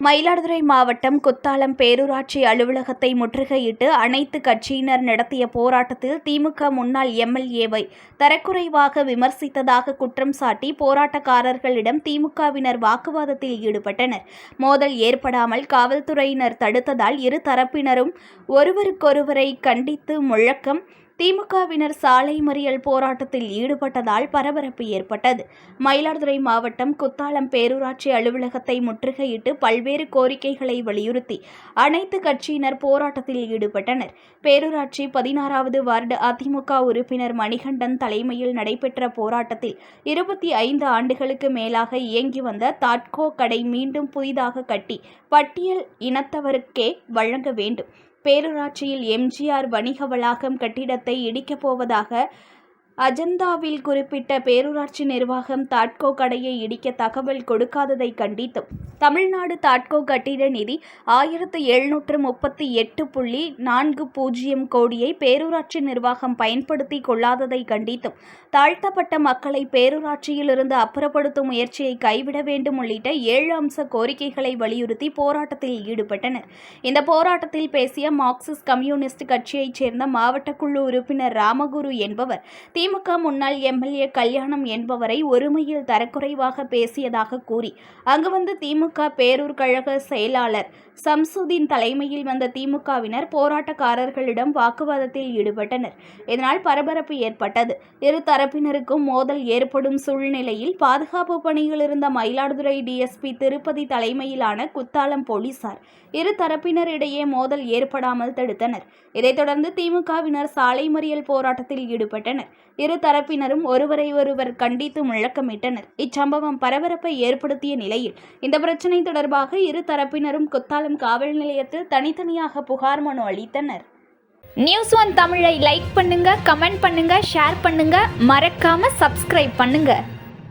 மயிலாடுதுறை மாவட்டம் குத்தாலம் பேரூராட்சி அலுவலகத்தை முற்றுகையிட்டு அனைத்து கட்சியினர் நடத்திய போராட்டத்தில் திமுக முன்னாள் எம்எல்ஏவை தரக்குறைவாக விமர்சித்ததாக குற்றம் சாட்டி போராட்டக்காரர்களிடம் திமுகவினர் வாக்குவாதத்தில் ஈடுபட்டனர். மோதல் ஏற்படாமல் காவல்துறையினர் தடுத்ததால் இரு தரப்பினரும் ஒருவருக்கொருவரை கண்டித்து முழக்கம் திமுகவினர் சாலை மறியல் போராட்டத்தில் ஈடுபட்டதால் பரபரப்பு ஏற்பட்டது. மயிலாடுதுறை மாவட்டம் குத்தாலம் பேரூராட்சி அலுவலகத்தை முற்றுகையிட்டு பல்வேறு கோரிக்கைகளை வலியுறுத்தி அனைத்து கட்சியினர் போராட்டத்தில் ஈடுபட்டனர். பேரூராட்சி பதினாறாவது வார்டு அதிமுக உறுப்பினர் மணிகண்டன் தலைமையில் நடைபெற்ற போராட்டத்தில் இருபத்தி ஐந்து ஆண்டுகளுக்கு மேலாக இயங்கி வந்த தாட்கோ கடை மீண்டும் புதிதாக கட்டி பட்டியல் இனத்தவருக்கே வழங்க வேண்டும். பேரூராட்சியில் எம்ஜிஆர் வணிக வளாகம் கட்டிடத்தை இடிக்கப் போவதாக அஜந்தாவில் குறிப்பிட்ட பேரூராட்சி நிர்வாகம் தாட்கோ கடையை இடிக்க தகவல் கொடுக்காததை கண்டித்தும் தமிழ்நாடு தாட்கோ கட்டிட நிதி ஆயிரத்து எழுநூற்று முப்பத்தி எட்டு புள்ளி நான்கு பூஜ்ஜியம் கோடியை பேரூராட்சி நிர்வாகம் பயன்படுத்தி கொள்ளாததை கண்டித்தும் தாழ்த்தப்பட்ட மக்களை பேரூராட்சியிலிருந்து அப்புறப்படுத்தும் முயற்சியை கைவிட வேண்டும் உள்ளிட்ட ஏழு அம்ச கோரிக்கைகளை வலியுறுத்தி போராட்டத்தில் ஈடுபட்டனர். இந்த போராட்டத்தில் பேசிய மார்க்சிஸ்ட் கம்யூனிஸ்ட் கட்சியைச் சேர்ந்த மாவட்ட குழு உறுப்பினர் ராமகுரு என்பவர் திமுக முன்னாள் எம்எல்ஏ கல்யாணம் என்பவரை ஒருமையில் தரக்குறைவாக பேசியதாக கூறி அங்கு வந்த திமுக பேரூர் கழக செயலாளர் சம்சுதீன் தலைமையில் வந்த திமுகவினர் போராட்டக்காரர்களிடம் வாக்குவாதத்தில் ஈடுபட்டனர். இதனால் பரபரப்பு ஏற்பட்டது. இரு தரப்பினருக்கும் மோதல் ஏற்படும் சூழ்நிலையில் பாதுகாப்பு பணியில் இருந்த மயிலாடுதுறை டிஎஸ்பி திருப்பதி தலைமையிலான குத்தாலம் போலீசார் இரு தரப்பினரிடையே மோதல் ஏற்படாமல் தடுத்தனர். இதைத் தொடர்ந்து திமுகவினர் சாலை மறியல் போராட்டத்தில் ஈடுபட்டனர். இரு தரப்பினரும் ஒருவரை ஒருவர் கண்டித்து முழக்கமிட்டனர். இச்சம்பவம் பரபரப்பை ஏற்படுத்திய நிலையில் இந்த பிரச்சினை தொடர்பாக இரு தரப்பினரும் குத்தாலம் காவல் நிலையத்தில் தனித்தனியாக புகார் மனு அளித்தனர். நியூஸ் ஒன் தமிழை லைக் பண்ணுங்க கமெண்ட் பண்ணுங்க ஷேர் பண்ணுங்க. மறக்காம சப்ஸ்கிரைப் பண்ணுங்க.